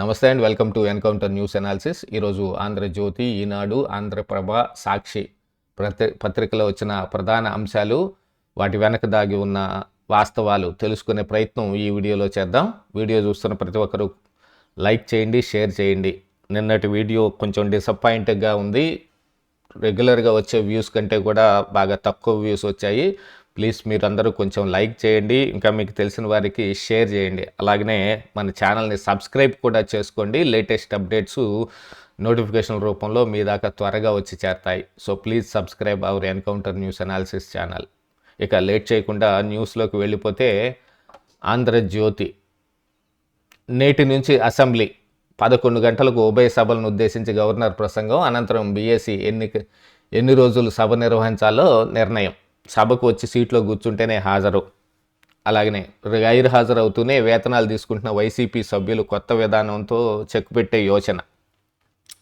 నమస్తే and welcome to encounter news analysis. ఈరోజు ఆంధ్రజ్యోతి ఈనాడు ఆంధ్రప్రభ సాక్షి ప్రతి పత్రికలో వచ్చిన ప్రధాన అంశాలు వాటి వెనక దాగి ఉన్న వాస్తవాలు తెలుసుకునే ప్రయత్నం ఈ వీడియోలో చేద్దాం. వీడియో చూస్తున్న ప్రతి ఒక్కరూ లైక్ చేయండి షేర్ చేయండి. నిన్నటి వీడియో కొంచెం డిసప్పాయింట్గా ఉంది. రెగ్యులర్గా వచ్చే వ్యూస్ కంటే కూడా బాగా తక్కువ వ్యూస్ వచ్చాయి. ప్లీజ్ మీరందరూ కొంచెం లైక్ చేయండి ఇంకా మీకు తెలిసిన వారికి షేర్ చేయండి. అలాగనే మన ఛానల్ని సబ్స్క్రైబ్ కూడా చేసుకోండి. లేటెస్ట్ అప్డేట్స్ నోటిఫికేషన్ రూపంలో మీ దాకా త్వరగా వచ్చి చేరతాయి. So please subscribe our encounter news analysis channel. ఇక లేట్ చేయకుండా న్యూస్లోకి వెళ్ళిపోతే ఆంధ్రజ్యోతి నేటి నుంచి అసెంబ్లీ పదకొండు గంటలకు ఉభయ సభలను ఉద్దేశించి గవర్నర్ ప్రసంగం అనంతరం బీఎస్సీ ఎన్నిక ఎన్ని రోజులు సభ నిర్వహించాలో నిర్ణయం. సభకు వచ్చి సీట్లో కూర్చుంటేనే హాజరు. అలాగనే గైర్ హాజరవుతూనే వేతనాలు తీసుకుంటున్న వైసీపీ సభ్యులు కొత్త విధానంతో చెక్ పెట్టే యోచన.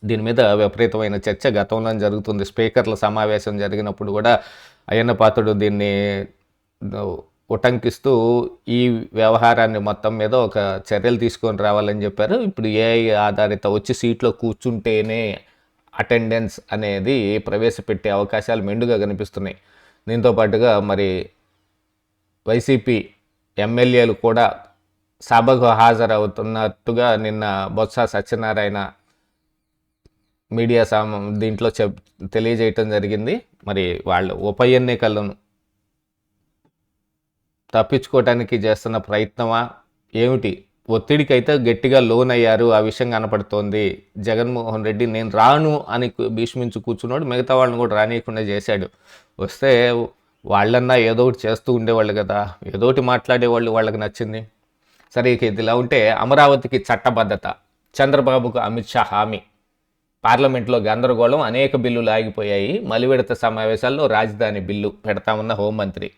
దీని మీద విపరీతమైన చర్చ గతంలో జరుగుతుంది. స్పీకర్ల సమావేశం జరిగినప్పుడు కూడా అయ్యన్న పాత్రుడు దీన్ని ఉటంకిస్తూ ఈ వ్యవహారాన్ని మొత్తం మీద ఒక చర్యలు తీసుకొని రావాలని చెప్పారు. ఇప్పుడు ఏఐ ఆధారిత వచ్చి సీట్లో కూర్చుంటేనే అటెండెన్స్ అనేది ప్రవేశపెట్టే అవకాశాలు మెండుగా కనిపిస్తున్నాయి. దీంతో పాటుగా మరి వైసీపీ ఎమ్మెల్యేలు కూడా సభకు హాజరవుతున్నట్టుగా నిన్న బొత్స సత్యనారాయణ మీడియా సామ దీంట్లో చెప్ తెలియజేయటం జరిగింది. మరి వాళ్ళు ఉప ఎన్నికలను తప్పించుకోవటానికి చేస్తున్న ప్రయత్నమా? ఏమిటి? ఒత్తిడికి అయితే గట్టిగా లోన్ అయ్యారు ఆ విషయం కనపడుతోంది. జగన్మోహన్ రెడ్డి నేను రాను అని భీష్మించి కూర్చున్నాడు. మిగతా వాళ్ళని కూడా రానియకుండా చేశాడు. వస్తే వాళ్ళన్నా ఏదో ఒకటి చేస్తూ ఉండేవాళ్ళు కదా. ఏదో ఒకటి మాట్లాడేవాళ్ళు వాళ్ళకి నచ్చింది. సరే ఇక ఇదిలా ఉంటే అమరావతికి చట్టబద్ధత. చంద్రబాబుకు అమిత్ షా హామీ. పార్లమెంట్లో గందరగోళం అనేక బిల్లులు ఆగిపోయాయి. మలివిడత సమావేశాల్లో రాజధాని బిల్లు పెడతామన్న హోంమంత్రి.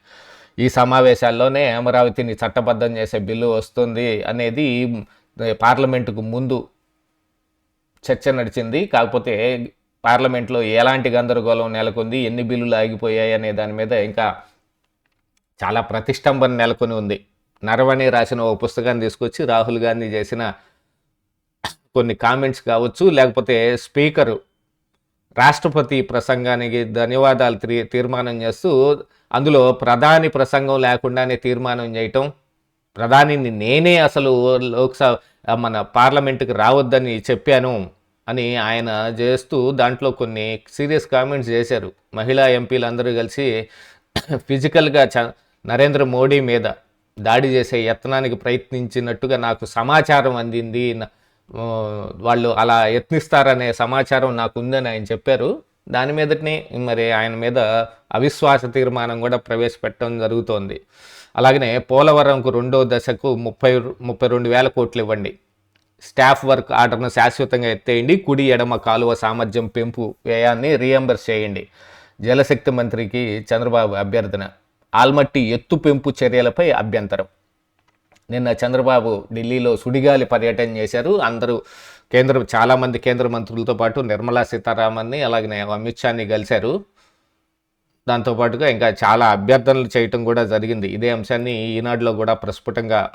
ఈ సమావేశాల్లోనే అమరావతిని చట్టబద్ధం చేసే బిల్లు వస్తుంది అనేది పార్లమెంటుకు ముందు చర్చ నడిచింది. కాకపోతే పార్లమెంట్లో ఎలాంటి గందరగోళం నెలకొంది ఎన్ని బిల్లులు ఆగిపోయాయి అనే దాని మీద ఇంకా చాలా ప్రతిష్టంభన నెలకొని ఉంది. నరవణి రాసిన ఓ పుస్తకాన్ని తీసుకొచ్చి రాహుల్ గాంధీ చేసిన కొన్ని కామెంట్స్ కావచ్చు లేకపోతే స్పీకరు రాష్ట్రపతి ప్రసంగానికి ధన్యవాదాలు తీర్మానం చేస్తూ అందులో ప్రధాని ప్రసంగం లేకుండానే తీర్మానం చేయటం ప్రధానిని నేనే అసలు లోక్సభ మన పార్లమెంటుకి రావద్దని చెప్పాను అని ఆయన చేస్తూ దాంట్లో కొన్ని సీరియస్ కామెంట్స్ చేశారు. మహిళా ఎంపీలందరూ కలిసి ఫిజికల్గా చ నరేంద్ర మోడీ మీద దాడి చేసే యత్నానికి ప్రయత్నించినట్టుగా నాకు సమాచారం అందింది వాళ్ళు అలా యత్నిస్తారనే సమాచారం నాకు ఉందని ఆయన చెప్పారు. దాని మీదనే మరి ఆయన మీద అవిశ్వాస తీర్మానం కూడా ప్రవేశపెట్టడం జరుగుతోంది. అలాగనే పోలవరంకు రెండో దశకు ముప్పై ముప్పై రెండు వేల కోట్లు ఇవ్వండి. స్టాఫ్ వర్క్ ఆర్డర్ను శాశ్వతంగా ఎత్తేయండి. కుడి ఎడమ కాలువ సామర్థ్యం పెంపు వ్యయాన్ని రీఎంబర్స్ చేయండి. జలశక్తి మంత్రికి చంద్రబాబు అభ్యర్థన. ఆల్మట్టి ఎత్తు పెంపు చర్యలపై అభ్యంతరం. నిన్న చంద్రబాబు ఢిల్లీలో సుడిగాలి పర్యటన చేశారు. అందరూ కేంద్ర చాలామంది కేంద్ర మంత్రులతో పాటు నిర్మలా సీతారామన్ని అలాగే అమిత్ షాని కలిశారు. దాంతోపాటుగా ఇంకా చాలా అభ్యర్థనలు చేయటం కూడా జరిగింది. ఇదే అంశాన్ని ఈనాడులో కూడా ప్రస్ఫుటంగా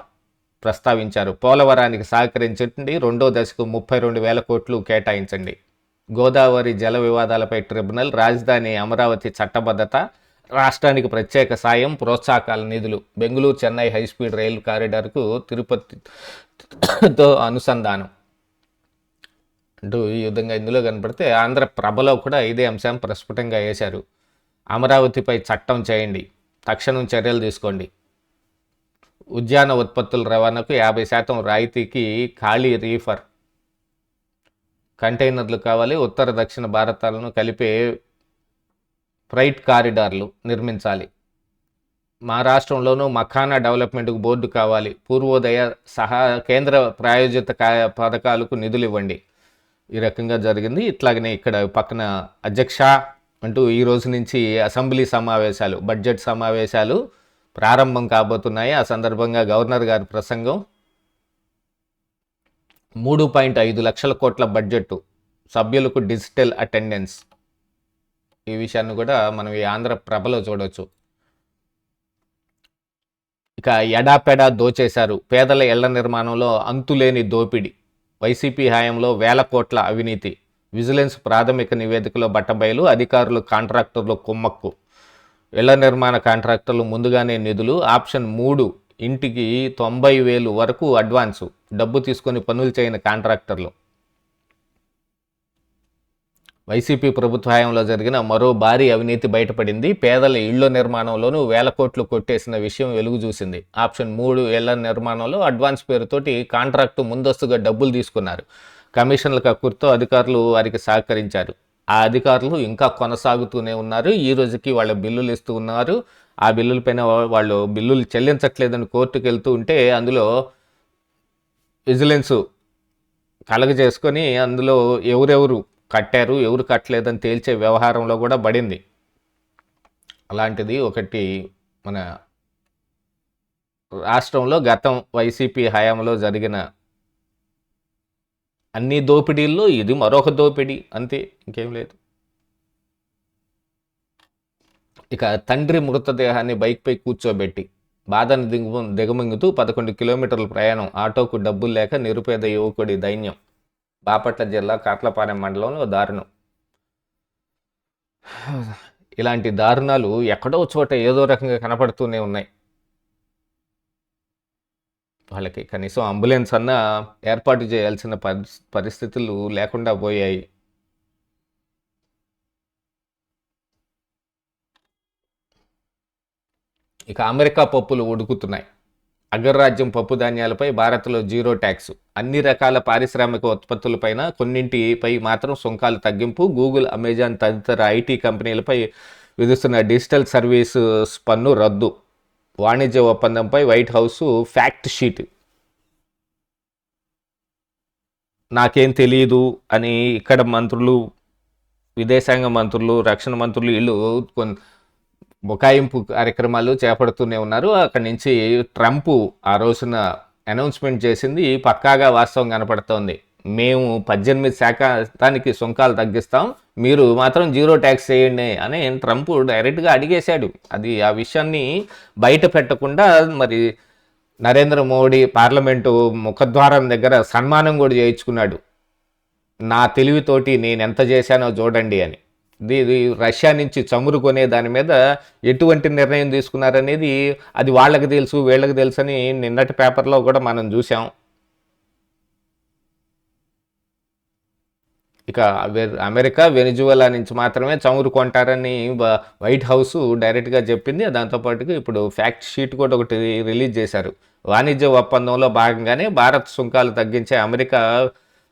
ప్రస్తావించారు. పోలవరానికి సహకరించండి. రెండో దశకు ముప్పై రెండు వేల కోట్లు కేటాయించండి. గోదావరి జల వివాదాలపై ట్రిబ్యునల్ రాజధాని అమరావతి చట్టబద్ధత రాష్ట్రానికి ప్రత్యేక సాయం ప్రోత్సాహకాల నిధులు. బెంగళూరు చెన్నై హైస్పీడ్ రైలు కారిడార్కు తిరుపతితో అనుసంధానం. అంటూ ఈ విధంగా ఇందులో కనపడితే ఆంధ్ర ప్రభలో కూడా ఇదే అంశం ప్రస్ఫుటంగా వేశారు అమరావతిపై చట్టం చేయండి. తక్షణం చర్యలు తీసుకోండి. ఉద్యాన ఉత్పత్తుల రవాణాకు యాభై శాతం రాయితీకి ఖాళీ రీఫర్. కంటైనర్లు కావాలి. ఉత్తర దక్షిణ భారతాలను కలిపే ఫ్రైట్ కారిడార్లు నిర్మించాలి. మా రాష్ట్రంలోనూ మఖానా డెవలప్మెంట్కు బోర్డు కావాలి. పూర్వోదయ సహా కేంద్ర ప్రాయోజిత పథకాలకు నిధులు ఇవ్వండి ఈ రకంగా జరిగింది. ఇట్లాగనే ఇక్కడ పక్కన అధ్యక్ష అంటూ ఈ రోజు నుంచి అసెంబ్లీ సమావేశాలు బడ్జెట్ సమావేశాలు ప్రారంభం కాబోతున్నాయి. ఆ సందర్భంగా గవర్నర్ గారి ప్రసంగం మూడు పాయింట్ ఐదు లక్షల కోట్ల బడ్జెట్ సభ్యులకు డిజిటల్ అటెండెన్స్ ఈ విషయాన్ని కూడా మనం ఈ ఆంధ్ర ప్రభలో చూడవచ్చు ఇక ఎడాపెడా దోచేశారు. పేదల ఇళ్ళ నిర్మాణంలో అంతులేని దోపిడి. వైసీపీ హయాంలో వేల కోట్ల అవినీతి. విజిలెన్స్ ప్రాథమిక నివేదికలో బట్టబయలు అధికారులు కాంట్రాక్టర్లు కుమ్మక్కు. ఇళ్ళ నిర్మాణ కాంట్రాక్టర్లు ముందుగానే నిధులు ఆప్షన్ మూడు ఇంటికి తొంభై వేలు వరకు అడ్వాన్సు. డబ్బు తీసుకొని పనులు చేయని కాంట్రాక్టర్లు. వైసీపీ ప్రభుత్వ హయాంలో జరిగిన మరో భారీ అవినీతి బయటపడింది. పేదల ఇళ్ళ నిర్మాణంలోనూ వేల కోట్లు కొట్టేసిన విషయం వెలుగు చూసింది. ఆప్షన్ మూడు ఇళ్ళ నిర్మాణంలో అడ్వాన్స్ పేరుతోటి కాంట్రాక్టు ముందస్తుగా డబ్బులు తీసుకున్నారు. కమిషన్ల కక్కుర్తో అధికారులు వారికి సహకరించారు. ఆ అధికారులు ఇంకా కొనసాగుతూనే ఉన్నారు. ఈ రోజుకి వాళ్ళ బిల్లులు ఇస్తూ ఉన్నారు. ఆ బిల్లులపైన వాళ్ళు బిల్లులు చెల్లించట్లేదని కోర్టుకు వెళ్తూ ఉంటే అందులో విజిలెన్స్ కలగజేసుకొని అందులో ఎవరెవరు కట్టారు ఎవరు కట్టలేదని తేల్చే వ్యవహారంలో కూడా పడింది. అలాంటిది ఒకటి మన రాష్ట్రంలో గతం వైసీపీ హయాంలో జరిగిన అన్ని దోపిడీల్లో ఇది మరొక దోపిడీ అంతే ఇంకేం లేదు. ఇక తండ్రి మృతదేహాన్ని బైక్పై కూర్చోబెట్టి బాధను దిగు దిగమింగుతూ పదకొండు కిలోమీటర్ల ప్రయాణం ఆటోకు డబ్బులు లేక నిరుపేద యువకుడి దైన్యం. బాపట్ల జిల్లా కాట్లపాలెం మండలంలో దారుణం. ఇలాంటి దారుణాలు ఎక్కడో చోట ఏదో రకంగా కనపడుతూనే ఉన్నాయి. వాళ్ళకి కనీసం అంబులెన్స్ అన్న ఏర్పాటు చేయాల్సిన పరిస్- పరిస్థితులు లేకుండా పోయాయి. ఇక అమెరికా పప్పులు ఉడుకుతున్నాయి. అగ్రరాజ్యం పప్పు ధాన్యాలపై భారత్లో జీరో ట్యాక్స్. అన్ని రకాల పారిశ్రామిక ఉత్పత్తులపైన కొన్నింటిపై మాత్రం సుంకాలు తగ్గింపు. గూగుల్ అమెజాన్ తదితర ఐటీ కంపెనీలపై విధిస్తున్న డిజిటల్ సర్వీసెస్ పన్ను రద్దు. వాణిజ్య ఒప్పందంపై వైట్ హౌస్ ఫ్యాక్ట్ షీట్. నాకేం తెలియదు అని ఇక్కడ మంత్రులు విదేశాంగ మంత్రులు రక్షణ మంత్రులు వీళ్ళు బుకాయింపు కార్యక్రమాలు చేపడుతూనే ఉన్నారు. అక్కడి నుంచి ట్రంప్ ఆ రోజున అనౌన్స్మెంట్ చేసింది పక్కాగా వాస్తవం కనపడుతోంది. మేము పద్దెనిమిది శాతానికి సుంకాలు తగ్గిస్తాం. మీరు మాత్రం జీరో ట్యాక్స్ చేయండి అని ట్రంప్ డైరెక్ట్గా అడిగేశాడు. అది ఆ విషయాన్ని బయట పెట్టకుండా మరి నరేంద్ర మోడీ పార్లమెంటు ముఖద్వారం దగ్గర సన్మానం కూడా చేయించుకున్నాడు. నా తెలివితోటి నేను ఎంత చేశానో చూడండి అని. రష్యా నుంచి చమురు కొనే దాని మీద ఎటువంటి నిర్ణయం తీసుకున్నారనేది అది వాళ్ళకి తెలుసు వీళ్ళకి తెలుసు అని నిన్నటి పేపర్లో కూడా మనం చూసాం ఇక అమెరికా వెనిజువలా నుంచి మాత్రమే చమురు కొంటారని వైట్ హౌస్ డైరెక్ట్గా చెప్పింది. దాంతోపాటుగా ఇప్పుడు ఫ్యాక్ట్ షీట్ కూడా ఒకటి రిలీజ్ చేశారు. వాణిజ్య ఒప్పందంలో భాగంగానే భారత్ సుంకాలు తగ్గించే అమెరికా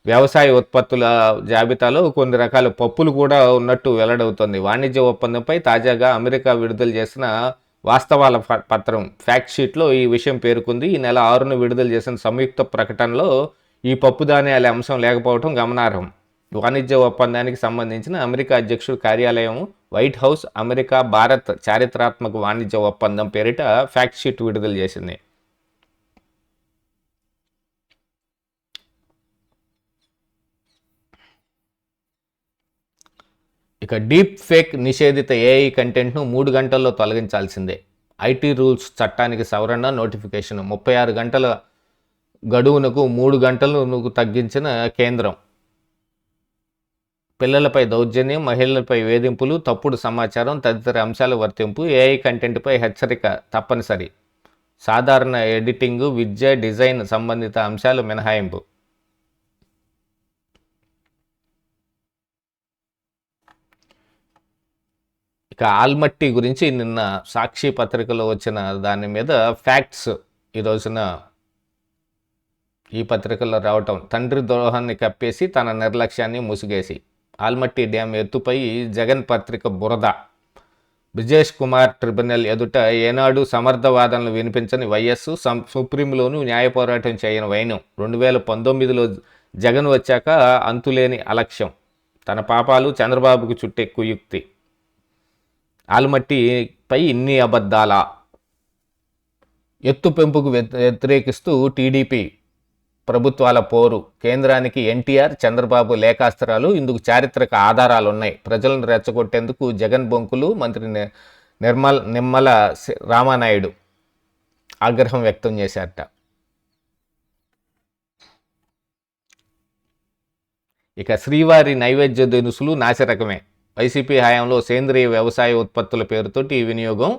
వ్యవసాయ ఉత్పత్తుల జాబితాలో కొన్ని రకాల పప్పులు కూడా ఉన్నట్టు వెల్లడవుతోంది. వాణిజ్య ఒప్పందంపై తాజాగా అమెరికా విడుదల చేసిన వాస్తవాల ప- పత్రం ఫ్యాక్ట్ షీట్లో ఈ విషయం పేర్కొంది. ఈ నెల ఆరున విడుదల చేసిన సంయుక్త ప్రకటనలో ఈ పప్పు ధాన్యాల అంశం లేకపోవడం గమనార్హం. వాణిజ్య ఒప్పందానికి సంబంధించిన అమెరికా అధ్యక్షుడు కార్యాలయం వైట్ హౌస్ అమెరికా భారత్ చారిత్రాత్మక వాణిజ్య ఒప్పందం పేరిట ఫ్యాక్ట్ షీట్ విడుదల చేసింది. ఇక డీప్ ఫేక్ నిషేధిత ఏఐ కంటెంట్ను మూడు గంటల్లో తొలగించాల్సిందే. ఐటీ రూల్స్ చట్టానికి సవరణ నోటిఫికేషన్ ముప్పై ఆరు గంటల గడువునకు మూడు గంటలకు తగ్గించిన కేంద్రం. పిల్లలపై దౌర్జన్యం మహిళలపై వేధింపులు తప్పుడు సమాచారం తదితర అంశాల వర్తింపు ఏఐ కంటెంట్పై హెచ్చరిక తప్పనిసరి. సాధారణ ఎడిటింగ్ విద్య డిజైన్ సంబంధిత అంశాలు మినహాయింపు. ఇక ఆల్మట్టి గురించి నిన్న సాక్షి పత్రికలో వచ్చిన దాని మీద ఫ్యాక్ట్స్ ఈ రోజున ఈ పత్రికలో రావటం. తండ్రి ద్రోహాన్ని కప్పేసి తన నిర్లక్ష్యాన్ని ముసుగేసి ఆల్మట్టి డ్యామ్ ఎత్తుపై జగన్ పత్రిక బురద. బ్రిజేష్ కుమార్ ట్రిబ్యునల్ ఎదుట ఏనాడు సమర్థవాదనలు వినిపించని వైఎస్ సం సుప్రీంలోనూ న్యాయ పోరాటం చేయని వైనం. రెండు వేల పంతొమ్మిదిలో జగన్ వచ్చాక అంతులేని అలక్ష్యం. తన పాపాలు చంద్రబాబుకు చుట్టే కుయుక్తి. ఆల్మట్టిపై ఇన్ని అబద్ధాల ఎత్తు పెంపుకు వ్యతి- వ్యతిరేకిస్తూ టీడీపీ ప్రభుత్వాల పోరు. కేంద్రానికి ఎన్టీఆర్ చంద్రబాబు లేఖాస్త్రాలు ఇందుకు చారిత్రక ఆధారాలు ఉన్నాయి ప్రజలను రెచ్చగొట్టేందుకు జగన్ బొంకులు మంత్రి నిర్మల్ నిమ్మల రామానాయుడు ఆగ్రహం వ్యక్తం చేశారట. ఇక శ్రీవారి నైవేద్య దినుసులు నాసిరకమే. వైసీపీ హయాంలో సేంద్రియ వ్యవసాయ ఉత్పత్తుల పేరుతోటి ఈ వినియోగం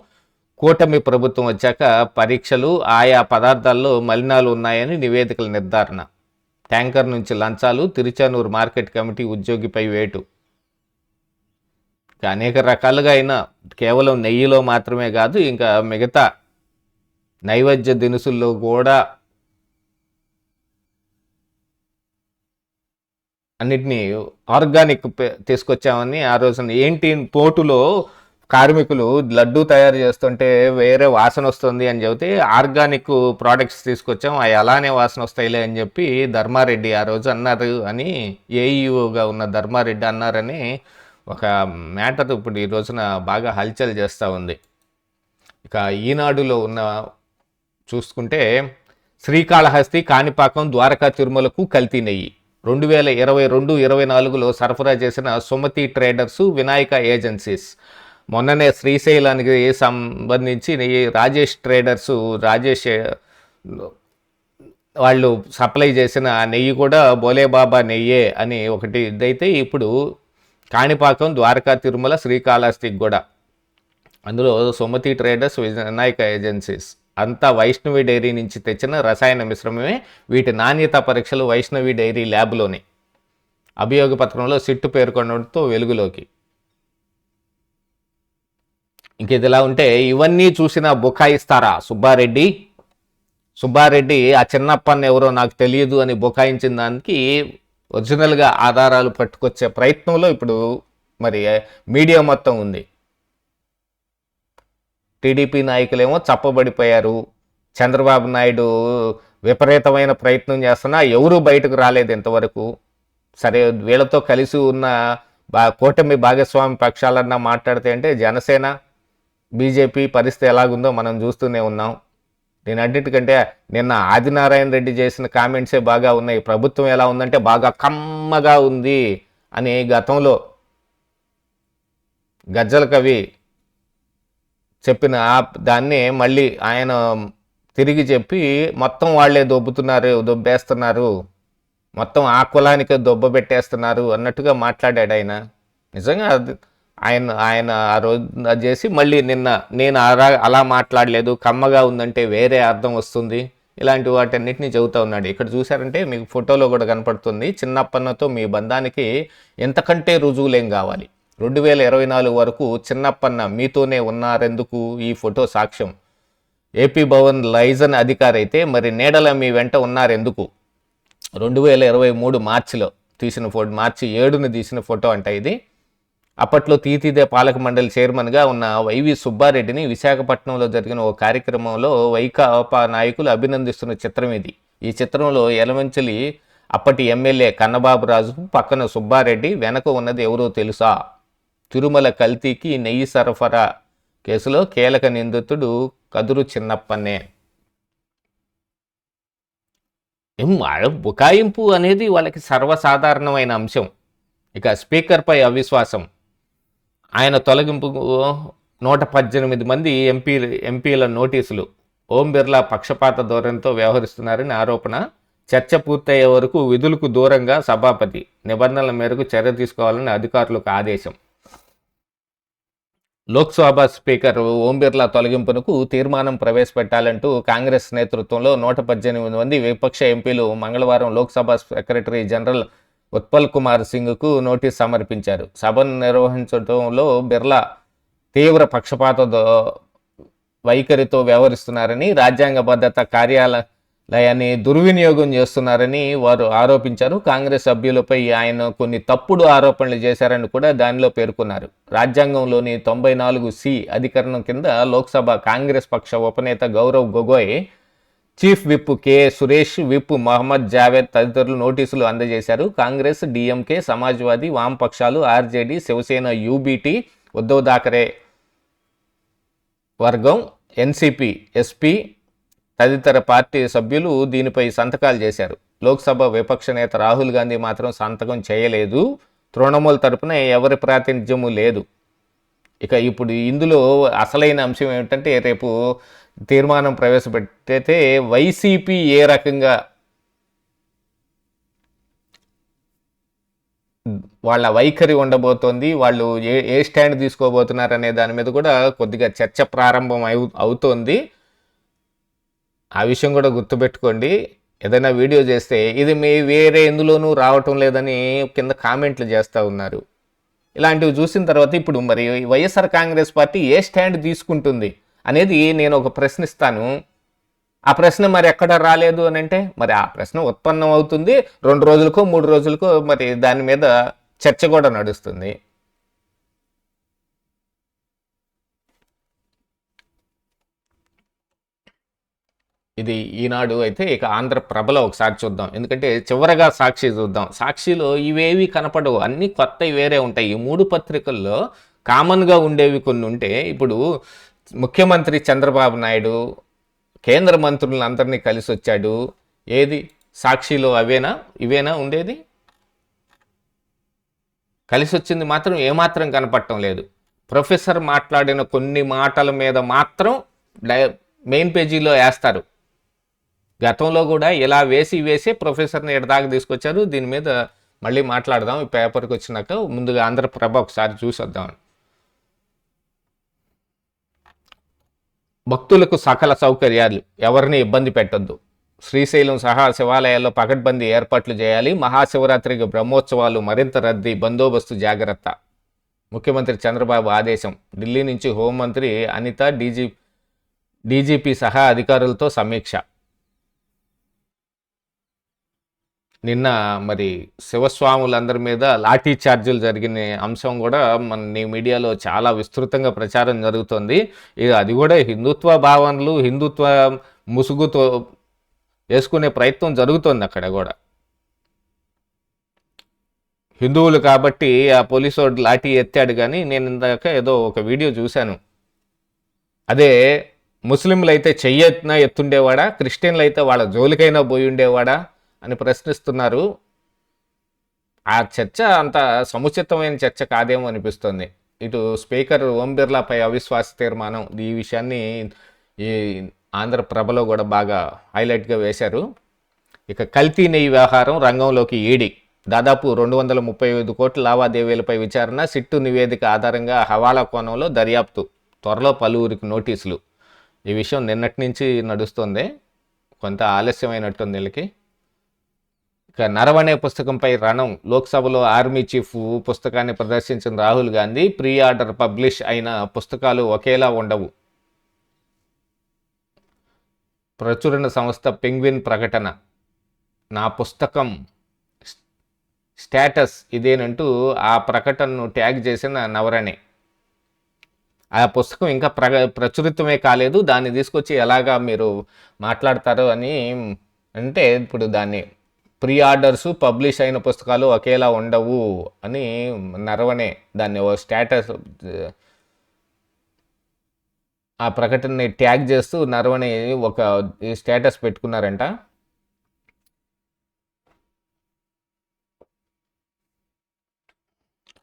కూటమి ప్రభుత్వం వచ్చాక పరీక్షలు ఆయా పదార్థాల్లో మలినాలు ఉన్నాయని నివేదికల నిర్ధారణ. ట్యాంకర్ నుంచి లంచాలు తిరుచానూరు మార్కెట్ కమిటీ ఉద్యోగిపై వేటు. అనేక రకాలుగా అయినా కేవలం నెయ్యిలో మాత్రమే కాదు ఇంకా మిగతా నైవేద్య దినుసుల్లో కూడా అన్నిటినీ ఆర్గానిక్ తీసుకొచ్చామని ఆ రోజున ఏంటి పోటులో కార్మికులు లడ్డు తయారు చేస్తుంటే వేరే వాసన వస్తుంది అని చెబితే ఆర్గానిక్ ప్రోడక్ట్స్ తీసుకొచ్చాం అవి అలానే వాసన వస్తాయిలే అని చెప్పి ధర్మారెడ్డి ఆ రోజు అన్నారు అని ఏఈఓగా ఉన్న ధర్మారెడ్డి అన్నారని ఒక మ్యాటర్ ఇప్పుడు ఈ రోజున బాగా హల్చల్ చేస్తూ ఉంది. ఇక ఈనాడులో ఉన్న చూసుకుంటే శ్రీకాళహస్తి కాణిపాకం ద్వారకా తిరుమలకు కల్తీ నెయ్యి. రెండు వేల ఇరవై రెండు ఇరవై నాలుగులో సరఫరా చేసిన సుమతి ట్రేడర్స్ వినాయక ఏజెన్సీస్. మొన్ననే శ్రీశైలానికి సంబంధించి రాజేష్ ట్రేడర్స్ రాజేష్ వాళ్ళు సప్లై చేసిన నెయ్యి కూడా బోలేబాబా నెయ్యే అని ఒకటి ఇదైతే ఇప్పుడు కాణిపాకం ద్వారకా తిరుమల శ్రీకాళహస్తికి కూడా. అందులో సుమతి ట్రేడర్స్ వినాయక ఏజెన్సీస్. అంతా వైష్ణవి డైరీ నుంచి తెచ్చిన రసాయన మిశ్రమమే వీటి నాణ్యత పరీక్షలు వైష్ణవి డైరీ ల్యాబ్లోనే అభియోగ పత్రంలో సిట్టు పేర్కొనడంతో వెలుగులోకి. ఇంక ఇదిలా ఉంటే ఇవన్నీ చూసిన బుకాయిస్తారా సుబ్బారెడ్డి. సుబ్బారెడ్డి ఆ చిన్నప్పన్న ఎవరో నాకు తెలియదు అని బుకాయించిన దానికి ఒరిజినల్గా ఆధారాలు పట్టుకొచ్చే ప్రయత్నంలో ఇప్పుడు మరి మీడియా మొత్తం ఉంది. టీడీపీ నాయకులేమో చప్పబడిపోయారు. చంద్రబాబు నాయుడు విపరీతమైన ప్రయత్నం చేస్తున్నా ఎవరూ బయటకు రాలేదు ఇంతవరకు. సరే వీళ్ళతో కలిసి ఉన్న బా కూటమి భాగస్వామి పక్షాలన్నా మాట్లాడితే అంటే జనసేన బీజేపీ పరిస్థితి ఎలాగుందో మనం చూస్తూనే ఉన్నాం. నేను అన్నిటికంటే నిన్న ఆదినారాయణ రెడ్డి చేసిన కామెంట్సే బాగా ఉన్నాయి. ప్రభుత్వం ఎలా ఉందంటే బాగా కమ్మగా ఉంది అని గతంలో గజ్జల కవి చెప్పిన ఆ దాన్ని మళ్ళీ ఆయన తిరిగి చెప్పి మొత్తం వాళ్ళే దొబ్బుతున్నారు దొబ్బేస్తున్నారు. మొత్తం ఆ కులానికి దొబ్బ పెట్టేస్తున్నారు అన్నట్టుగా మాట్లాడాడు ఆయన. నిజంగా ఆయన ఆయన ఆ రోజు అది చేసి మళ్ళీ నిన్న నేను అలా అలా మాట్లాడలేదు కమ్మగా ఉందంటే వేరే అర్థం వస్తుంది. ఇలాంటి వాటన్నిటిని చెబుతా ఉన్నాడు. ఇక్కడ చూసారంటే మీకు ఫోటోలో కూడా కనపడుతుంది చిన్నప్పన్నతో మీ బంధానికి ఎంతకంటే రుజువులేం కావాలి? రెండు వేల ఇరవై నాలుగు వరకు చిన్నప్పన్న మీతోనే ఉన్నారెందుకు ఈ ఫోటో సాక్ష్యం? ఏపీ భవన్ లైజన్ అధికారి అయితే మరి నీడల మీ వెంట ఉన్నారెందుకు? రెండు వేల ఇరవై మూడు మార్చిలో తీసిన ఫోటో మార్చి ఏడున తీసిన ఫోటో అంట ఇది. అప్పట్లో తీతీదే పాలక మండలి చైర్మన్గా ఉన్న వైవి సుబ్బారెడ్డిని విశాఖపట్నంలో జరిగిన ఓ కార్యక్రమంలో వైకాపా నాయకులు అభినందిస్తున్న చిత్రం ఇది. ఈ చిత్రంలో ఎలమంచిలి అప్పటి ఎమ్మెల్యే కన్నబాబు రాజు పక్కన సుబ్బారెడ్డి వెనక ఉన్నది ఎవరో తెలుసా? తిరుమల కల్తీకి నెయ్యి సరఫరా కేసులో కీలక నిందితుడు కదురు చిన్నప్పనే బుకాయింపు అనేది వాళ్ళకి సర్వసాధారణమైన అంశం. ఇక స్పీకర్పై అవిశ్వాసం. ఆయన తొలగింపు నూట పద్దెనిమిది మంది ఎంపీ ఎంపీల నోటీసులు. ఓం బిర్లా పక్షపాత ధోరణితో వ్యవహరిస్తున్నారని ఆరోపణ. చర్చ పూర్తయ్యే వరకు విధులకు దూరంగా సభాపతి. నిబంధనల మేరకు చర్య తీసుకోవాలని అధికారులకు ఆదేశం. లోక్సభ స్పీకర్ ఓం బిర్లా తొలగింపునకు తీర్మానం ప్రవేశపెట్టాలంటూ కాంగ్రెస్ నేతృత్వంలో నూట పద్దెనిమిది మంది విపక్ష ఎంపీలు మంగళవారం లోక్సభ సెక్రటరీ జనరల్ ఉత్పల్ కుమార్ సింగ్కు నోటీస్ సమర్పించారు. సభను నిర్వహించడంలో బిర్లా తీవ్ర పక్షపాత వైఖరితో వ్యవహరిస్తున్నారని రాజ్యాంగ భద్రత లయాన్ని దుర్వినియోగం చేస్తున్నారని వారు ఆరోపించారు. కాంగ్రెస్ సభ్యులపై ఆయన కొన్ని తప్పుడు ఆరోపణలు చేశారని కూడా దానిలో పేర్కొన్నారు. రాజ్యాంగంలోని తొంభై నాలుగు సి అధికరణం కింద లోక్సభ కాంగ్రెస్ పక్ష ఉపనేత Gaurav Gogoi chief whip K Suresh whip Mohammad Javed తదితరులు నోటీసులు అందజేశారు. కాంగ్రెస్ డిఎంకే సమాజ్వాదీ వామపక్షాలు ఆర్జేడీ శివసేన యూబీటీ ఉద్ధవ్ థాకరే వర్గం ఎన్సిపి ఎస్పీ తదితర పార్టీ సభ్యులు దీనిపై సంతకాలు చేశారు. లోక్సభ విపక్ష నేత రాహుల్ గాంధీ మాత్రం సంతకం చేయలేదు. తృణమూల్ తరపున ఎవరి ప్రాతినిధ్యము లేదు. ఇక ఇప్పుడు ఇందులో అసలైన అంశం ఏమిటంటే రేపు తీర్మానం ప్రవేశపెట్టితే వైసీపీ ఏ రకంగా వాళ్ళ వైఖరి ఉండబోతోంది వాళ్ళు ఏ ఏ స్టాండ్ తీసుకోబోతున్నారు అనే దాని మీద కూడా కొద్దిగా చర్చ ప్రారంభం అవు అవుతోంది. ఆ విషయం కూడా గుర్తుపెట్టుకోండి. ఏదైనా వీడియో చేస్తే ఇది మీ వేరే ఎందులోనూ రావటం లేదని కింద కామెంట్లు చేస్తూ ఉన్నారు. ఇలాంటివి చూసిన తర్వాత ఇప్పుడు మరి వైఎస్ఆర్ కాంగ్రెస్ పార్టీ ఏ స్టాండ్ తీసుకుంటుంది అనేది నేను ఒక ప్రశ్నిస్తాను. ఆ ప్రశ్న మరి ఎక్కడ రాలేదు అని అంటే మరి ఆ ప్రశ్న ఉత్పన్నం అవుతుంది. రెండు రోజులకో మూడు రోజులకో మరి దాని మీద చర్చ కూడా నడుస్తుంది. ఇది ఈనాడు అయితే ఇక ఆంధ్రప్రభలో ఒకసారి చూద్దాం. ఎందుకంటే చివరగా సాక్షి చూద్దాం. సాక్షిలో ఇవేవి కనపడవు. అన్నీ కొత్తవి వేరే ఉంటాయి. ఈ మూడు పత్రికల్లో కామన్గా ఉండేవి కొన్ని ఉంటే ఇప్పుడు ముఖ్యమంత్రి చంద్రబాబు నాయుడు కేంద్ర మంత్రులందరినీ కలిసి వచ్చాడు. ఏది? సాక్షిలో అవేనా? ఇవేనా ఉండేది? కలిసి వచ్చింది మాత్రం ఏమాత్రం కనపడటం లేదు. ప్రొఫెసర్ మాట్లాడిన కొన్ని మాటల మీద మాత్రం డై మెయిన్ పేజీలో వేస్తారు. గతంలో కూడా ఇలా వేసి వేసి ప్రొఫెసర్ని ఎడదాకా తీసుకొచ్చారు. దీని మీద మళ్ళీ మాట్లాడదాం. ఈ పేపర్కి వచ్చినాక ముందుగా ఆంధ్రప్రభ ఒకసారి చూసొద్దాం. భక్తులకు సకల సౌకర్యాలు ఎవరిని ఇబ్బంది పెట్టొద్దు. శ్రీశైలం సహా శివాలయాల్లో పకడ్బందీ ఏర్పాట్లు చేయాలి. మహాశివరాత్రికి బ్రహ్మోత్సవాలు మరింత రద్దీ బందోబస్తు జాగ్రత్త. ముఖ్యమంత్రి చంద్రబాబు ఆదేశం. ఢిల్లీ నుంచి హోంమంత్రి అనిత డీజీ డీజీపీ సహా అధికారులతో సమీక్ష. నిన్న మరి శివస్వాములందరి మీద లాఠీ చార్జీలు జరిగిన అంశం కూడా మన నీ మీడియాలో చాలా విస్తృతంగా ప్రచారం జరుగుతుంది. ఇది అది కూడా హిందుత్వ భావనలు హిందుత్వ ముసుగుతో వేసుకునే ప్రయత్నం జరుగుతుంది అక్కడ కూడా. హిందువులు కాబట్టి ఆ పోలీసు వాడు లాఠీ ఎత్తాడు కానీ నేను ఇందాక ఏదో ఒక వీడియో చూశాను. అదే ముస్లింలు అయితే చెయ్యెత్తినా ఎత్తుండేవాడా క్రిస్టియన్లు అయితే వాళ్ళ జోలికైనా పోయి ఉండేవాడా అని ప్రశ్నిస్తున్నారు. ఆ చర్చ అంత సముచితమైన చర్చ కాదేమో అనిపిస్తుంది. ఇటు స్పీకర్ ఓం బిర్లాపై అవిశ్వాస తీర్మానం ఈ విషయాన్ని ఈ ఆంధ్రప్రభలో కూడా బాగా హైలైట్గా వేశారు. ఇక కల్తీ నెయ్యి వ్యవహారం రంగంలోకి ఈడి. దాదాపు రెండు వందల ముప్పై ఐదు కోట్ల లావాదేవీలపై విచారణ సిట్టు నివేదిక ఆధారంగా హవాలా కోణంలో దర్యాప్తు త్వరలో పలువురికి నోటీసులు. ఈ విషయం నిన్నటి నుంచి నడుస్తుంది. కొంత ఆలస్యమైనట్టుంది వీళ్ళకి. ఇక నరవణే పుస్తకంపై రణం. లోక్సభలో ఆర్మీ చీఫ్ పుస్తకాన్ని ప్రదర్శించిన Rahul Gandhi pre order publish అయిన పుస్తకాలు ఒకేలా ఉండవు. ప్రచురణ సంస్థ పెంగ్విన్ ప్రకటన. నా పుస్తకం స్టేటస్ ఇదేనంటూ ఆ ప్రకటనను ట్యాగ్ చేసిన నవరణే. ఆ పుస్తకం ఇంకా ప్ర ప్రచురితమే కాలేదు. దాన్ని తీసుకొచ్చి ఎలాగా మీరు మాట్లాడతారు అని అంటే ఇప్పుడు దాన్ని ప్రీ ఆర్డర్స్ పబ్లిష్ అయిన పుస్తకాలు ఒకేలా ఉండవు అని నరవనే దాన్ని ఓ స్టేటస్ ఆ ప్రకటనని ట్యాగ్ చేస్తూ నరవనే ఒక స్టేటస్ పెట్టుకున్నారంట.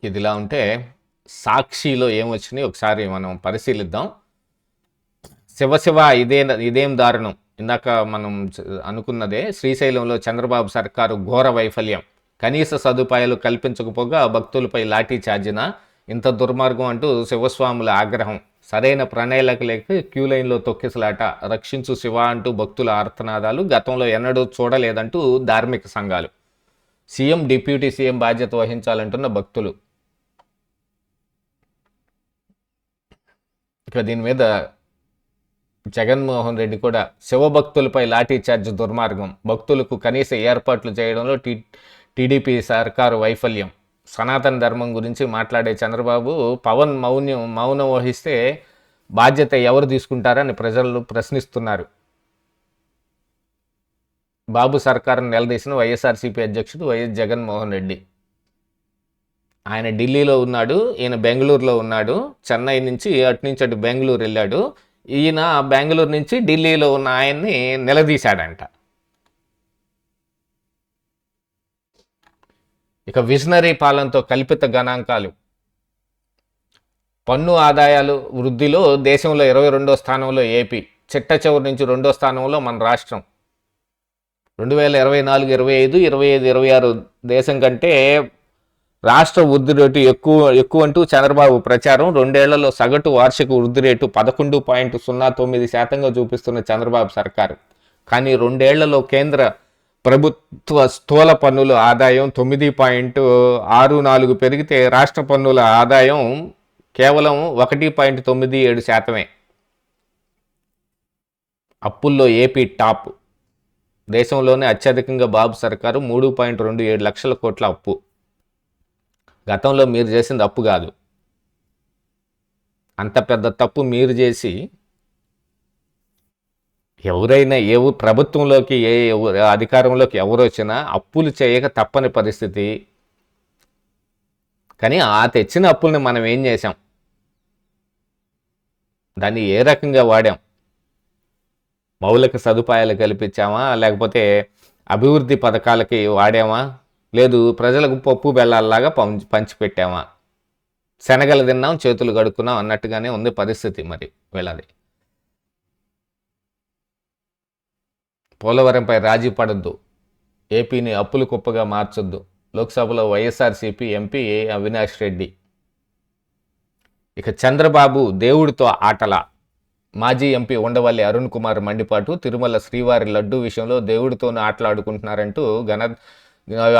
ఇదిలా ఉంటే సాక్షిలో ఏమొచ్చినాయి? ఒకసారి మనం పరిశీలిద్దాం. శివశివ ఇదే ఇదేం దారుణం? ఇందాక మనం అనుకున్నదే శ్రీశైలంలో చంద్రబాబు సర్కారు ఘోర వైఫల్యం. కనీస సదుపాయాలు కల్పించకపోగా భక్తులపై లాఠీ చార్జిన? ఇంత దుర్మార్గం అంటూ శివస్వాముల ఆగ్రహం. సరైన ప్రణాళిక లేక క్యూ లైన్లో తొక్కిసలాట. రక్షించు శివ అంటూ భక్తుల ఆర్తనాదాలు గతంలో ఎన్నడూ చూడలేదంటూ ధార్మిక సంఘాలు. సీఎం డిప్యూటీ సీఎం బాధ్యత వహించాలంటున్న భక్తులు. ఇక దీని మీద జగన్మోహన్ రెడ్డి కూడా శివభక్తులపై లాఠీ చార్జ్ దుర్మార్గం. భక్తులకు కనీస ఏర్పాట్లు చేయడంలో టీ టీడీపీ సర్కారు వైఫల్యం. సనాతన ధర్మం గురించి మాట్లాడే చంద్రబాబు పవన్ మౌన్యం మౌనం వహిస్తే బాధ్యత ఎవరు తీసుకుంటారని ప్రజలు ప్రశ్నిస్తున్నారు. బాబు సర్కారును నిలదీసిన వైఎస్ఆర్సీపీ అధ్యక్షుడు వైఎస్ జగన్మోహన్ రెడ్డి. ఆయన ఢిల్లీలో ఉన్నాడు ఈయన బెంగళూరులో ఉన్నాడు చెన్నై నుంచి అటు నుంచి అటు బెంగళూరు వెళ్ళాడు. ఈయన బెంగళూరు నుంచి ఢిల్లీలో ఉన్న ఆయన్ని నిలదీశాడంట. ఇక విజనరీ పాలనతో కల్పిత గణాంకాలు. పన్ను ఆదాయాలు వృద్ధిలో దేశంలో ఇరవై రెండో స్థానంలో ఏపీ చిట్ట చివరి నుంచి రెండో స్థానంలో మన రాష్ట్రం. రెండు వేల ఇరవై నాలుగు ఇరవై ఐదు ఇరవై ఐదు ఇరవై ఆరు దేశం కంటే రాష్ట్ర వృద్ధి రేటు ఎక్కువ ఎక్కువ అంటూ చంద్రబాబు ప్రచారం. రెండేళ్ళలో సగటు వార్షిక వృద్ధి రేటు పదకొండు పాయింట్ సున్నా తొమ్మిది శాతంగా చూపిస్తున్న చంద్రబాబు సర్కారు. కానీ రెండేళ్ళలో కేంద్ర ప్రభుత్వ స్థూల పన్నుల ఆదాయం తొమ్మిది పాయింట్ ఆరు నాలుగు పెరిగితే రాష్ట్ర పన్నుల ఆదాయం కేవలం ఒకటి పాయింట్ తొమ్మిది ఏడు శాతమే. అప్పుల్లో ఏపీ టాప్. దేశంలోనే అత్యధికంగా బాబు సర్కారు మూడు పాయింట్ రెండు ఏడు లక్షల కోట్ల అప్పు. గతంలో మీరు చేసింది అప్పు కాదు. అంత పెద్ద తప్పు మీరు చేసి ఎవరైనా ఏ ప్రభుత్వంలోకి ఏ అధికారంలోకి ఎవరు వచ్చినా అప్పులు చేయక తప్పని పరిస్థితి. కానీ ఆ తెచ్చిన అప్పుల్ని మనం ఏం చేసాం దాన్ని ఏ రకంగా వాడాం? మౌలిక సదుపాయాలు కల్పించామా? లేకపోతే అభివృద్ధి పథకాలకి వాడామా? లేదు ప్రజలకు పప్పు బెల్లాల్లాగా పంచి పంచిపెట్టామా? శనగలు తిన్నాం చేతులు కడుక్కున్నాం అన్నట్టుగానే ఉంది పరిస్థితి మరి వీళ్ళది. పోలవరంపై రాజీ పడద్దు. ఏపీని అప్పులు కుప్పగా మార్చొద్దు. లోక్సభలో వైఎస్ఆర్సీపీ ఎంపీ అవినాష్ రెడ్డి. ఇక చంద్రబాబు దేవుడితో ఆటల. మాజీ ఎంపీ ఉండవల్లి అరుణ్ కుమార్ మండిపాటు తిరుమల శ్రీవారి లడ్డు విషయంలో దేవుడితోనూ ఆటలాడుకుంటున్నారంటూ ఘన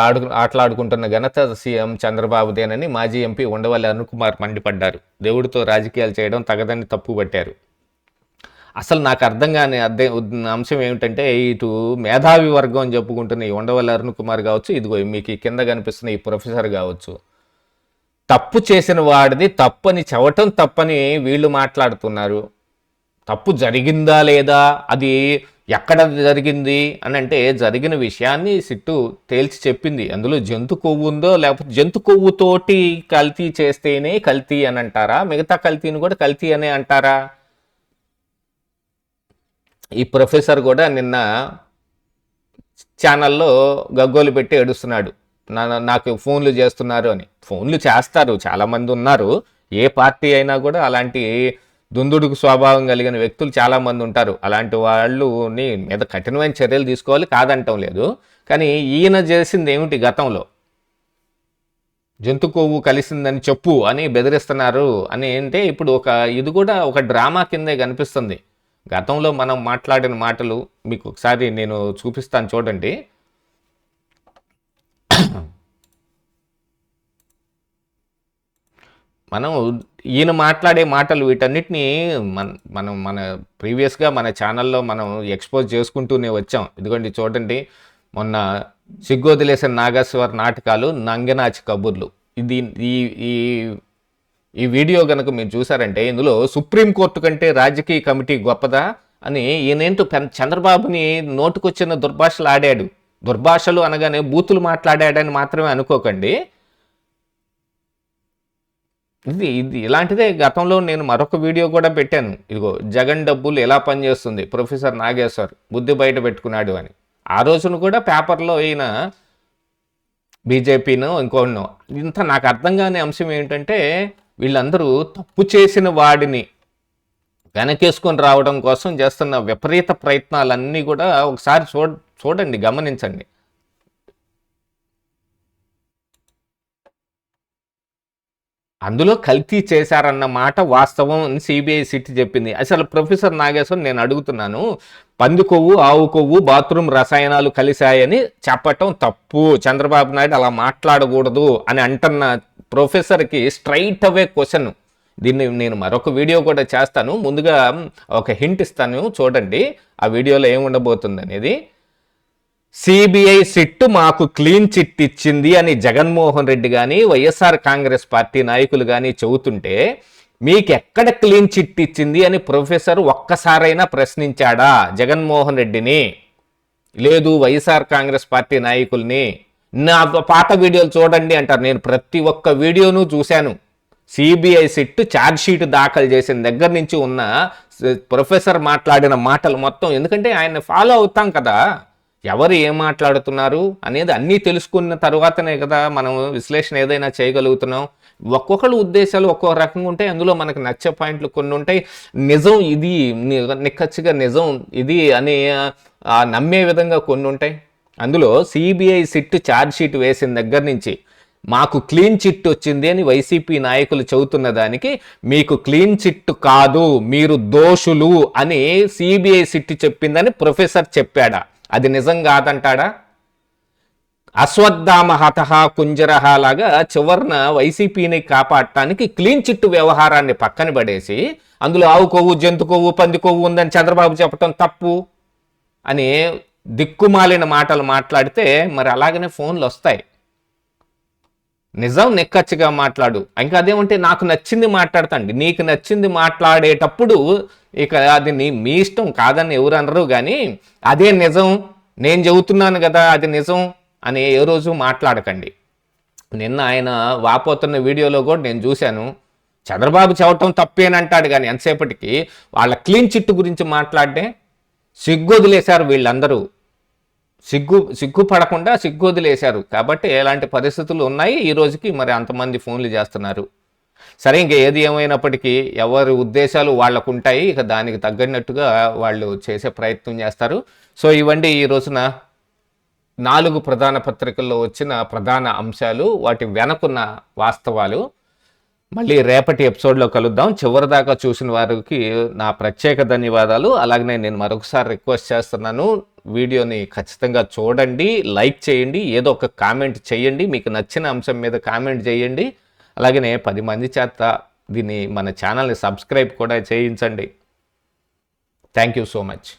ఆడు ఆటలాడుకుంటున్న ఘనత సీఎం చంద్రబాబుదేనని మాజీ ఎంపీ ఉండవల్లి అరుణ్ కుమార్ మండిపడ్డారు. దేవుడితో రాజకీయాలు చేయడం తగదని తప్పుపట్టారు అసలు నాకు అర్థం కాని అర్థం అంశం ఏమిటంటే ఇటు మేధావి వర్గం అని చెప్పుకుంటున్న ఈ ఉండవల్లి అరుణ్ కుమార్ కావచ్చు ఇదిగో మీకు ఈ కింద కనిపిస్తున్న ఈ ప్రొఫెసర్ కావచ్చు. తప్పు చేసిన వాడిది తప్పని చెవటం తప్పని వీళ్ళు మాట్లాడుతున్నారు. తప్పు జరిగిందా లేదా? అది ఎక్కడ జరిగింది అని అంటే జరిగిన విషయాన్ని సిట్టు తేల్చి చెప్పింది. అందులో జంతు కొవ్వు ఉందో లేకపోతే జంతు కొవ్వుతోటి కల్తీ చేస్తేనే కల్తీ అని అంటారా? మిగతా కల్తీని కూడా కల్తీ అనే అంటారా? ఈ ప్రొఫెసర్ కూడా నిన్న ఛానల్లో గగ్గోలు పెట్టి ఏడుస్తున్నాడు. నా నాకు ఫోన్లు చేస్తున్నారు అని. ఫోన్లు చేస్తారు చాలామంది ఉన్నారు. ఏ పార్టీ అయినా కూడా అలాంటి దుందుడుకు స్వభావం కలిగిన వ్యక్తులు చాలామంది ఉంటారు. అలాంటి వాళ్ళుని మీద కఠినమైన చర్యలు తీసుకోవాలి కాదంటం లేదు. కానీ ఈయన చేసింది ఏమిటి గతంలో? జంతు కొవ్వు కలిసిందని చెప్పు అని బెదిరిస్తున్నారు అని అంటే ఇప్పుడు ఒక ఇది కూడా ఒక డ్రామా కిందే కనిపిస్తుంది. గతంలో మనం మాట్లాడిన మాటలు మీకు ఒకసారి నేను చూపిస్తాను చూడండి. మనం ఈయన మాట్లాడే మాటలు వీటన్నిటిని మన మనం మన ప్రీవియస్గా మన ఛానల్లో మనం ఎక్స్పోజ్ చేసుకుంటూనే వచ్చాం. ఎందుకంటే చూడండి మొన్న సిగ్గొదిలేసిన నాగేశ్వర్ నాటకాలు నంగనాచి కబుర్లు. ఇది ఈ ఈ ఈ వీడియో కనుక మీరు చూసారంటే ఇందులో సుప్రీంకోర్టు కంటే రాజకీయ కమిటీ గొప్పదా అని ఈయనేంటో పెన్- చంద్రబాబుని నోటుకొచ్చిన దుర్భాషలు ఆడాడు. దుర్భాషలు అనగానే బూతులు మాట్లాడాడని మాత్రమే అనుకోకండి. ఇది ఇది ఇలాంటిదే గతంలో నేను మరొక వీడియో కూడా పెట్టాను. ఇదిగో జగన్ డబ్బులు ఎలా పనిచేస్తుంది? ప్రొఫెసర్ నాగేశ్వర్ బుద్ధి బయట పెట్టుకున్నాడు అని. ఆ రోజున కూడా పేపర్లో ఈయన బీజేపీను ఇంకోనో ఇంత నాకు అర్థం కాని అంశం ఏంటంటే వీళ్ళందరూ తప్పు చేసిన వాడిని వెనకేసుకొని రావడం కోసం చేస్తున్న విపరీత ప్రయత్నాలన్నీ కూడా ఒకసారి చూడ చూడండి గమనించండి. అందులో కల్తీ చేశారన్న మాట వాస్తవం అని సిబిఐ సిట్ చెప్పింది. అసలు ప్రొఫెసర్ నాగేశ్వర్ నేను అడుగుతున్నాను పంది కొవ్వు ఆవు కొవ్వు బాత్రూమ్ రసాయనాలు కలిశాయని చెప్పటం తప్పు. చంద్రబాబు నాయుడు అలా మాట్లాడకూడదు అని అంటున్న ప్రొఫెసర్కి స్ట్రైట్ అవే క్వశ్చన్ దీన్ని నేను మరొక వీడియో కూడా చేస్తాను. ముందుగా ఒక హింట్ ఇస్తాను. చూడండి ఆ వీడియోలో ఏముండబోతుంది అనేది సిబిఐ సిట్టు మాకు క్లీన్ చిట్ ఇచ్చింది అని జగన్మోహన్ రెడ్డి కానీ వైఎస్ఆర్ కాంగ్రెస్ పార్టీ నాయకులు కానీ చెబుతుంటే మీకు ఎక్కడ క్లీన్ చిట్ ఇచ్చింది అని ప్రొఫెసర్ ఒక్కసారైనా ప్రశ్నించాడా జగన్మోహన్ రెడ్డిని? లేదు వైఎస్ఆర్ కాంగ్రెస్ పార్టీ నాయకుల్ని. నా పాత వీడియోలు చూడండి అంటారు. నేను ప్రతి ఒక్క వీడియోను చూశాను. సిబిఐ సిట్ ఛార్జ్షీట్ దాఖలు చేసిన దగ్గర నుంచి ఉన్న ప్రొఫెసర్ మాట్లాడిన మాటలు మొత్తం. ఎందుకంటే ఆయన ఫాలో అవుతాం కదా. ఎవరు ఏం మాట్లాడుతున్నారు అనేది అన్నీ తెలుసుకున్న తర్వాతనే కదా మనం విశ్లేషణ ఏదైనా చేయగలుగుతున్నాం. ఒక్కొక్కరు ఉద్దేశాలు ఒక్కొక్క రకంగా ఉంటాయి. అందులో మనకు నచ్చే పాయింట్లు కొన్ని ఉంటాయి. నిజం ఇది నిక్కచ్చిగా నిజం ఇది అని నమ్మే విధంగా కొన్ని ఉంటాయి. అందులో సిబిఐ సిట్ ఛార్జ్ షీట్ వేసిన దగ్గర నుంచి మాకు క్లీన్ చిట్ వచ్చింది అని వైసీపీ నాయకులు చెబుతున్న దానికి మీకు క్లీన్ చిట్ కాదు మీరు దోషులు అని సిబిఐ సిట్ చెప్పిందని ప్రొఫెసర్ చెప్పాడా? అది నిజం కాదంటాడా? అశ్వత్థామ హతహ కుంజరహ లాగా చివరిన వైసీపీని కాపాడటానికి క్లీన్ చిట్టు వ్యవహారాన్ని పక్కన పడేసి అందులో ఆవు కొవ్వు జంతు కొవ్వు పంది కొవ్వు ఉందని చంద్రబాబు చెప్పటం తప్పు అని దిక్కుమాలిన మాటలు మాట్లాడితే మరి అలాగనే ఫోన్లు వస్తాయి. నిజం నిక్కచ్చిగా మాట్లాడు. ఇంకా అదేమంటే నాకు నచ్చింది మాట్లాడతాండి. నీకు నచ్చింది మాట్లాడేటప్పుడు ఇక అది నీ మీ ఇష్టం కాదని ఎవరు అనరు కానీ అదే నిజం నేను చెబుతున్నాను కదా అది నిజం అని ఏ రోజు మాట్లాడకండి. నిన్న ఆయన వాపోతున్న వీడియోలో కూడా నేను చూశాను. చంద్రబాబు చెప్పటం తప్పేనంటాడు కానీ ఎంతసేపటికి వాళ్ళ క్లీన్ చిట్ గురించి మాట్లాడే సిగ్గొదిలేశారు వీళ్ళందరూ. సిగ్గు సిగ్గుపడకుండా సిగ్గు వదిలేశారు. కాబట్టి ఎలాంటి పరిస్థితులు ఉన్నాయి? ఈ రోజుకి మరి అంతమంది ఫోన్లు చేస్తున్నారు. సరే ఇంకా ఏది ఏమైనప్పటికీ ఎవరి ఉద్దేశాలు వాళ్ళకు ఉంటాయి ఇక దానికి తగ్గనట్టుగా వాళ్ళు చేసే ప్రయత్నం చేస్తారు. సో ఇవండి ఈ రోజున నాలుగు ప్రధాన పత్రికల్లో వచ్చిన ప్రధాన అంశాలు వాటి వెనకున్న వాస్తవాలు. మళ్ళీ రేపటి ఎపిసోడ్లో కలుద్దాం. చివరిదాకా చూసిన వారికి నా ప్రత్యేక ధన్యవాదాలు. అలాగనే నేను మరొకసారి రిక్వెస్ట్ చేస్తున్నాను. వీడియోని ఖచ్చితంగా చూడండి లైక్ చేయండి ఏదో ఒక కామెంట్ చేయండి మీకు నచ్చిన అంశం మీద కామెంట్ చేయండి. అలాగనే పది మంది చేత దీన్ని మన ఛానల్ని సబ్స్క్రైబ్ కూడా చేయించండి. Thank you so much.